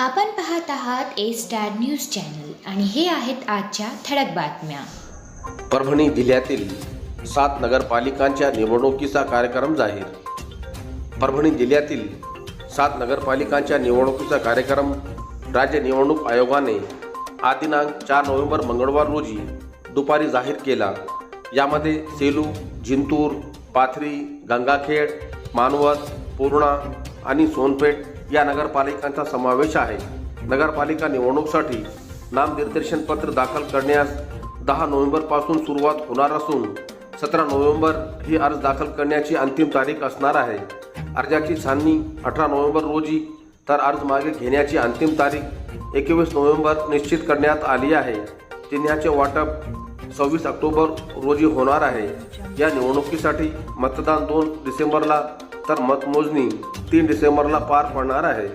आपण पाहत आहात ए स्टार न्यूज चॅनल आणि हे आहेत आजच्या ठळक बातम्या. परभणी जिल्ह्यातील सात नगरपालिकांच्या निवडणुकीचा कार्यक्रम जाहीर. परभणी जिल्ह्यातील सात नगरपालिकांच्या निवडणुकीचा कार्यक्रम राज्य निवडणूक आयोगाने आज दिनांक चार नोव्हेंबर मंगळवार रोजी दुपारी जाहीर केला. यामध्ये सेलू जिंतूर पाथरी गंगाखेड मानवत पूर्णा आणि सोनपेठ या नगरपालिकांचा समावेश आहे. नगरपालिका निवडणुकीसाठी नामनिर्देशन पत्र दाखल करण्यास दहा नोव्हेंबरपासून सुरुवात होणार असून सतरा नोव्हेंबर ही अर्ज दाखल करण्याची अंतिम तारीख असणार आहे. अर्जाची छाननी अठरा नोव्हेंबर रोजी तर अर्ज मागे घेण्याची अंतिम तारीख एकवीस नोव्हेंबर निश्चित करण्यात आली आहे. जिल्ह्याचे वाटप सव्वीस ऑक्टोबर रोजी होणार आहे. या निवडणुकीसाठी मतदान दोन डिसेंबरला तर मतमोजणी तीन डिसेंबरला पार पडणार आहे.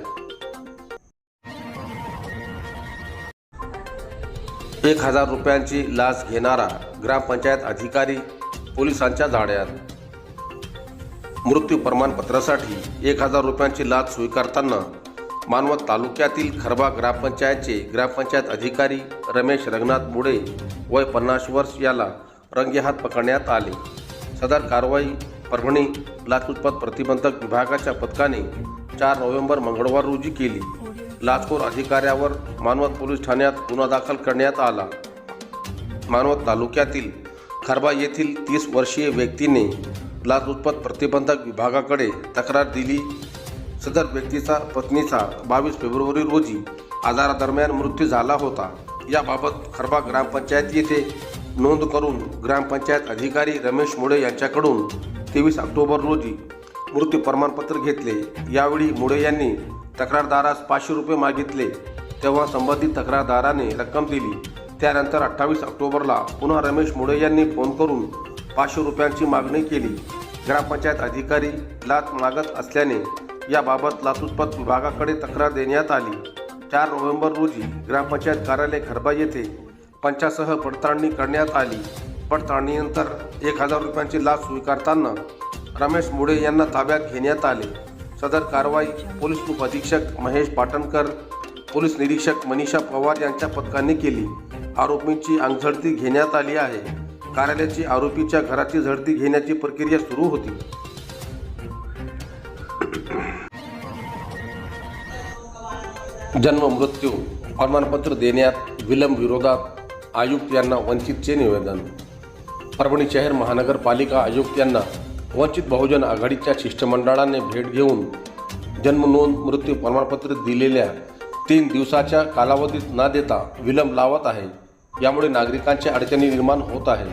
एक हजार रुपयांची लाच घेणारा ग्रामपंचायत अधिकारी पोलिसांच्या जाळ्यात मृत्यू प्रमाणपत्रासाठी एक हजार रुपयांची लाच स्वीकारताना मानवत तालुक्यातील खरबा ग्रामपंचायतचे ग्रामपंचायत अधिकारी रमेश रंगनाथ मुळे वय पन्नास वर्ष याला रंगेहात पकडण्यात आले. सदर कारवाई परभणी लाचलुचपत प्रतिबंधक विभागाच्या पथकाने चार नोव्हेंबर मंगळवार रोजी केली. लाचखोर अधिकाऱ्यावर मानवत पोलीस ठाण्यात गुन्हा दाखल करण्यात आला. मानवत तालुक्यातील खरबा येथील तीस वर्षीय व्यक्तीने लाचलुचपत प्रतिबंधक विभागाकडे तक्रार दिली. सदर व्यक्तीचा पत्नीचा बावीस फेब्रुवारी रोजी आजारादरम्यान मृत्यू झाला होता. याबाबत खरबा ग्रामपंचायत येथे नोंद करून ग्रामपंचायत अधिकारी रमेश मुळे यांच्याकडून तेवीस ऑक्टोबर रोजी मृत्यू प्रमाणपत्र घेतले. यावेळी मुळे यांनी तक्रारदारास पाचशे रुपये मागितले. तेव्हा संबंधित तक्रारदाराने रक्कम दिली. त्यानंतर अठ्ठावीस ऑक्टोबरला पुन्हा रमेश मुळे यांनी फोन करून पाचशे रुपयांची मागणी केली. ग्रामपंचायत अधिकारी लाच मागत असल्याने याबाबत लाचलुचपत विभागाकडे तक्रार देण्यात आली. चार नोव्हेंबर रोजी ग्रामपंचायत कार्यालय खरबा येथे पंचासह पडताळणी करण्यात आली. पण ताणीनंतर एक हजार रुपयांची लाच स्वीकारताना रमेश मुळे यांना ताब्यात घेण्यात आले. सदर कारवाई पोलीस उपअधीक्षक महेश पाटणकर पोलीस निरीक्षक मनीषा पवार यांच्या पथकाने केली. आरोपींची अंगझडती घेण्यात आली आहे. कार्यालयाची आरोपीच्या घराची झडती घेण्याची प्रक्रिया सुरू होती. जन्म मृत्यू प्रमाणपत्र देण्यात विलंब विरोधात आयुक्त यांना वंचितचे निवेदन परभणी शहर महानगरपालिका आयुक्त यांना वंचित बहुजन आघाडीच्या शिष्टमंडळाने भेट घेऊन जन्मनोंद मृत्यू प्रमाणपत्र दिलेल्या तीन दिवसाच्या कालावधीत न देता विलंब लावत आहे. यामुळे नागरिकांच्या अडचणी निर्माण होत आहे.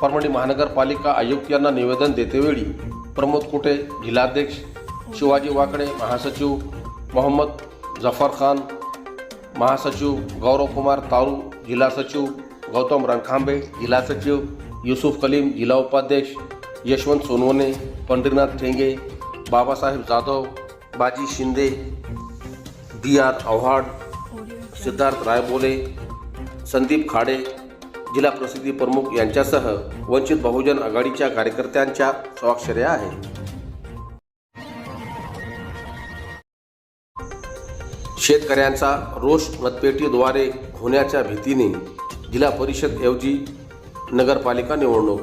परभणी महानगरपालिका आयुक्त यांना निवेदन देतेवेळी प्रमोद कुटे जिल्हाध्यक्ष शिवाजी वाकडे महासचिव मोहम्मद जफर खान महासचिव गौरवकुमार तारू जिल्हा सचिव गौतम रणखांबे जिल्हा सचिव युसुफ कलीम जिल्हा उपाध्यक्ष यशवंत सोनवणे पंढरीनाथ ठेंगे बाबासाहेब जाधव बाजी शिंदे डी आर आव्हाड सिद्धार्थ रायबोले संदीप खाडे जिल्हा प्रसिद्धी प्रमुख यांच्यासह वंचित बहुजन आघाडीच्या कार्यकर्त्यांच्या स्वाक्षऱ्या आहेत. शेतकऱ्यांचा रोष मतपेटीद्वारे होण्याच्या भीतीने जिल्हा परिषद ऐवजी नगरपालिका निवडणूक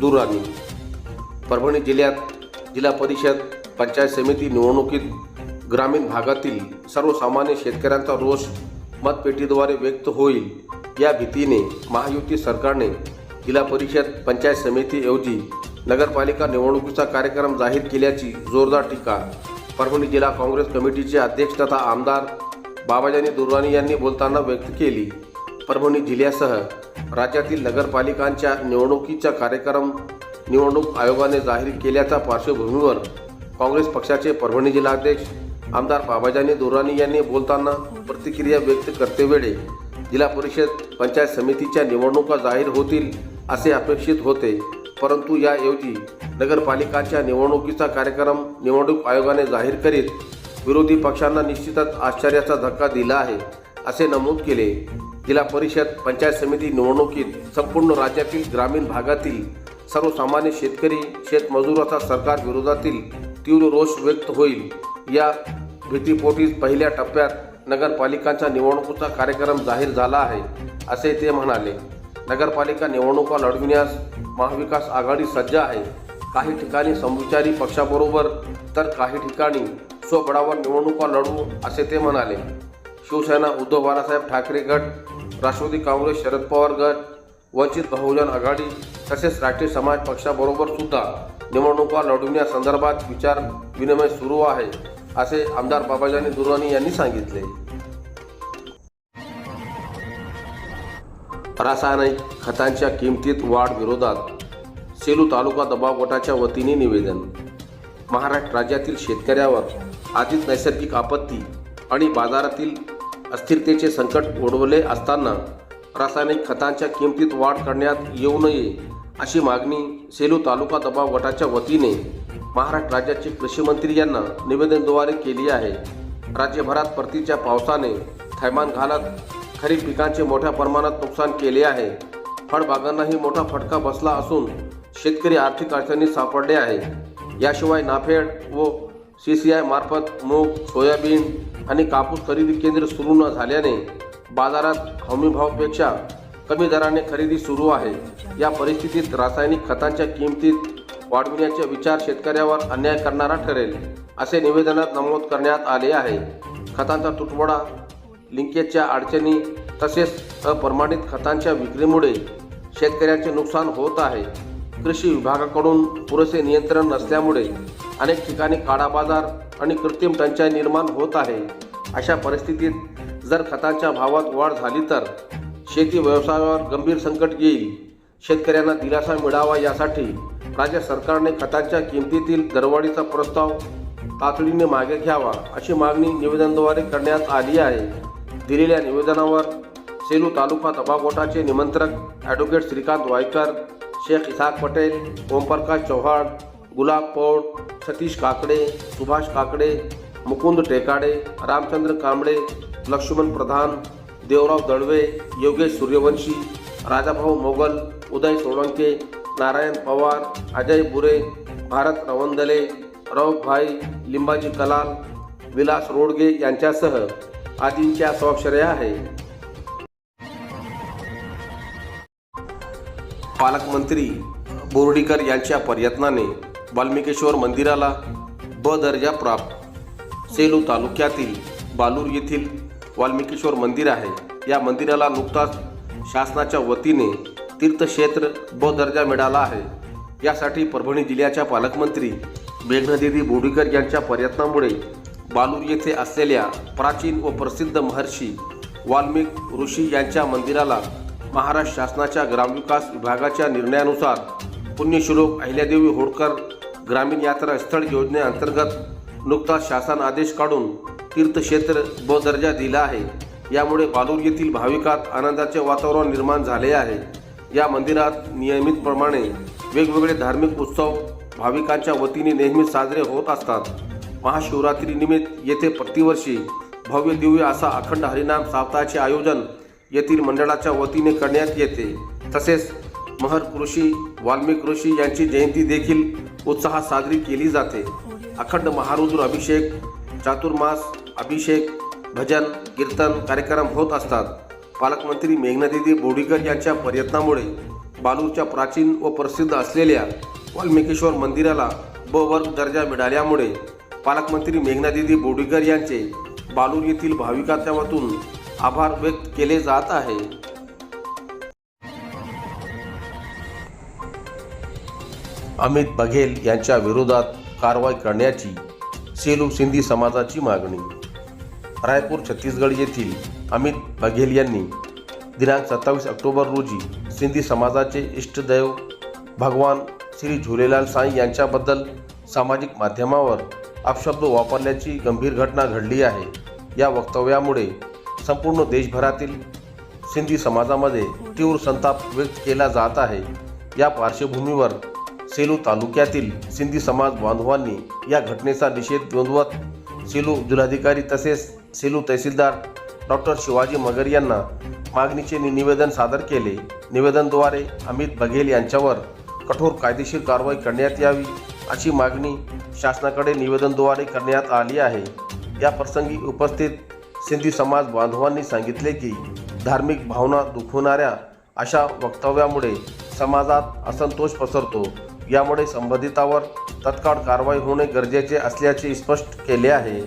दुरानी परभणी जिल्ह्यात जिल्हा परिषद पंचायत समिती निवडणुकीत ग्रामीण भागातील सर्वसामान्य शेतकऱ्यांचा रोष मतपेटीद्वारे व्यक्त होईल. या भीतीने महायुती सरकारने जिल्हा परिषद पंचायत समितीऐवजी नगरपालिका निवडणुकीचा कार्यक्रम जाहीर केल्याची जोरदार टीका परभणी जिल्हा काँग्रेस कमिटीचे अध्यक्ष तथा आमदार बाबाजानी दुर्राणी यांनी बोलताना व्यक्त केली. परभणी जिल्ह्यासह राज्यातील नगरपालिकांच्या निवडणुकीचा कार्यक्रम निवडणूक आयोगाने जाहीर केल्याच्या पार्श्वभूमीवर काँग्रेस पक्षाचे परभणी जिल्हाध्यक्ष आमदार बाबाजानी दुरानी यांनी बोलताना प्रतिक्रिया व्यक्त करतेवेळी जिल्हा परिषद पंचायत समितीच्या निवडणुका जाहीर होतील असे अपेक्षित होते. परंतु याऐवजी नगरपालिकांच्या निवडणुकीचा कार्यक्रम निवडणूक आयोगाने जाहीर करीत विरोधी पक्षांना निश्चितच आश्चर्याचा धक्का दिला आहे असे नमूद केले. जिल्हा परिषद पंचायत समिती निवडणुकीत संपूर्ण राज्यातील ग्रामीण भागातील सर्वसामान्य शेतकरी शेतमजुराचा सरकार विरोधातील तीव्र रोष व्यक्त होईल. या भीतीपोटीच पहिल्या टप्प्यात नगरपालिकांच्या निवडणुकीचा कार्यक्रम जाहीर झाला आहे असे ते म्हणाले. नगरपालिका निवडणुका लढविण्यास महाविकास आघाडी सज्ज आहे. काही ठिकाणी समविचारी पक्षाबरोबर तर काही ठिकाणी स्वबळावर निवडणुका लढवू असे ते म्हणाले. शिवसेना उद्धव बाळासाहेब ठाकरे गट राष्ट्रवादी काँग्रेस शरद पवार गट वंचित बहुजन आघाडी तसेच राष्ट्रीय समाज पक्षाबरोबर सुद्धा निवडणुका लढविण्यासंदर्भात विचार विनिमय सुरू आहे असे आमदार बाबाजानी दुर्राणी यांनी सांगितले. रासायनिक खतांच्या किमतीत वाढ विरोधात सेलू तालुका दबाव गटाच्या वतीने निवेदन. महाराष्ट्र राज्यातील शेतकऱ्यावर आधीच नैसर्गिक आपत्ती आणि बाजारातील अस्थिरतेचे संकट ओढवले असताना रासायनिक खतांच्या किमतीत वाढ करण्यात येऊ नये अशी मागणी सेलू तालुका दबाव गटाच्या वतीने महाराष्ट्र राज्याचे कृषी मंत्री यांना निवेदनद्वारे केली आहे. राज्यभरात परतीच्या पावसाने थैमान घालत खरीप पिकांचे मोठ्या प्रमाणात नुकसान केले आहे. फळबागांनाही मोठा फटका बसला असून शेतकरी आर्थिक अडचणीत सापडले आहे. याशिवाय नाफेड व सी सी आय मार्फत मूग सोयाबीन आणि कापूस खरेदी केंद्र सुरू न झाल्याने बाजारात हमीभावापेक्षा कमी दराने खरेदी सुरू आहे. या परिस्थितीत रासायनिक खतांच्या किमतीत वाढविण्याचे विचार शेतकऱ्यावर अन्याय करणारा ठरेल असे निवेदनात नमूद करण्यात आले आहे. खतांचा तुटवडा लिंकेजच्या अडचणी तसेच अप्रमाणित खतांच्या विक्रीमुळे शेतकऱ्यांचे नुकसान होत आहे. कृषी विभागाकडून पुरेसे नियंत्रण नसल्यामुळे अनेक ठिकाणी काळा बाजार आणि कृत्रिम टंचाई निर्माण होत आहे. अशा परिस्थितीत जर खतांच्या भावात वाढ झाली तर शेती व्यवसायावर गंभीर संकट येईल. शेतकऱ्यांना दिलासा मिळावा यासाठी राज्य सरकारने खतांच्या किमतीतील दरवाढीचा प्रस्ताव तातडीने मागे घ्यावा अशी मागणी निवेदनाद्वारे करण्यात आली आहे. दिलेल्या निवेदनावर सेलू तालुका दबागोटाचे निमंत्रक ॲडव्होकेट श्रीकांत वायकर शेख इसाक पटेल ओमप्रकाश चव्हाण गुलाब पौड सतीश काकडे सुभाष काकडे मुकुंद टेकाडे रामचंद्र कांबळे लक्ष्मण प्रधान देवराव दळवे योगेश सूर्यवंशी राजाभाऊ मोगल उदय सोळंके नारायण पवार अजय बुरे भारत रवंदले रौभाई लिंबाजी कलाल विलास रोडगे यांच्यासह आदींच्या स्वाक्षऱ्या आहे पालकमंत्री बोर्डीकर यांच्या प्रयत्नाने वाल्मिकेश्वर मंदिराला ब दर्जा प्राप्त. सेलू तालुक्यातील बालूर येथील वाल्मिकेश्वर मंदिर आहे. या मंदिराला नुकताच शासनाच्या वतीने तीर्थक्षेत्र ब दर्जा मिळाला आहे. यासाठी परभणी जिल्ह्याच्या पालकमंत्री मेघनादेवी बोडीकर यांच्या प्रयत्नामुळे बालूर येथे असलेल्या प्राचीन व प्रसिद्ध महर्षी वाल्मिक ऋषी यांच्या मंदिराला महाराष्ट्र शासनाच्या ग्रामविकास विभागाच्या निर्णयानुसार पुण्यश्लोक अहिल्यादेवी होळकर ग्रामीण यात्रा स्थळ योजनेअंतर्गत नुकताच शासन आदेश काढून तीर्थक्षेत्र ब दर्जा दिला आहे. यामुळे बालूर येथील भाविकात आनंदाचे वातावरण निर्माण झाले आहे. या मंदिरात नियमितप्रमाणे वेगवेगळे धार्मिक उत्सव भाविकांच्या वतीने नेहमी साजरे होत असतात. महाशिवरात्रीनिमित्त येथे प्रतिवर्षी भव्य दिव्य असा अखंड हरिनाम साप्ताहाचे आयोजन येथील मंडळाच्या वतीने करण्यात येते. तसेच महर ऋषी वाल्मिक ऋषी यांची जयंती देखील उत्साहात साजरी केली जाते. अखंड महारुद्र अभिषेक चातुर्मास अभिषेक भजन कीर्तन कार्यक्रम होत असतात. पालकमंत्री मेघनादिदी बोडीकर यांच्या प्रयत्नामुळे बालूरच्या प्राचीन व प्रसिद्ध असलेल्या वाल्मिकेश्वर मंदिराला ब वर्ग दर्जा मिळाल्यामुळे पालकमंत्री मेघनादिदी बोडीकर यांचे बालूर येथील भाविकांत्यातून आभार व्यक्त केले जात आहे. अमित बघेल यांच्या विरोधात कारवाई करण्याची सेलू सिंधी समाजाची मागणी. रायपूर छत्तीसगड येथील अमित बघेल यांनी दिनांक सत्तावीस ऑक्टोबर रोजी सिंधी समाजाचे इष्टदैव भगवान श्री झुलेलाल साई यांच्याबद्दल सामाजिक माध्यमावर अपशब्द वापरल्याची गंभीर घटना घडली आहे. या वक्तव्यामुळे संपूर्ण देशभरातील सिंधी समाजामध्ये तीव्र संताप व्यक्त केला जात आहे. या पार्श्वभूमीवर सेलू तालुक्यातील सिंधी समाज बांधवांनी या घटनेचा निषेध नोंदवत सेलू जिल्हाधिकारी तसेच सेलू तहसीलदार डॉक्टर शिवाजी मगर यांना मागणीचे नि- निवेदन सादर केले. निवेदनद्वारे अमित बघेल यांच्यावर कठोर कायदेशीर कारवाई करण्यात यावी अशी मागणी शासनाकडे निवेदनद्वारे करण्यात आली आहे. या प्रसंगी उपस्थित सिंधी समाज बांधवांनी सांगितले की धार्मिक भावना दुखवणाऱ्या अशा वक्तव्यामुळे समाजात असंतोष पसरतो. यामुळे संबंधितावर तत्काळ कारवाई होणे गरजेचे असल्याचे स्पष्ट केले आहे.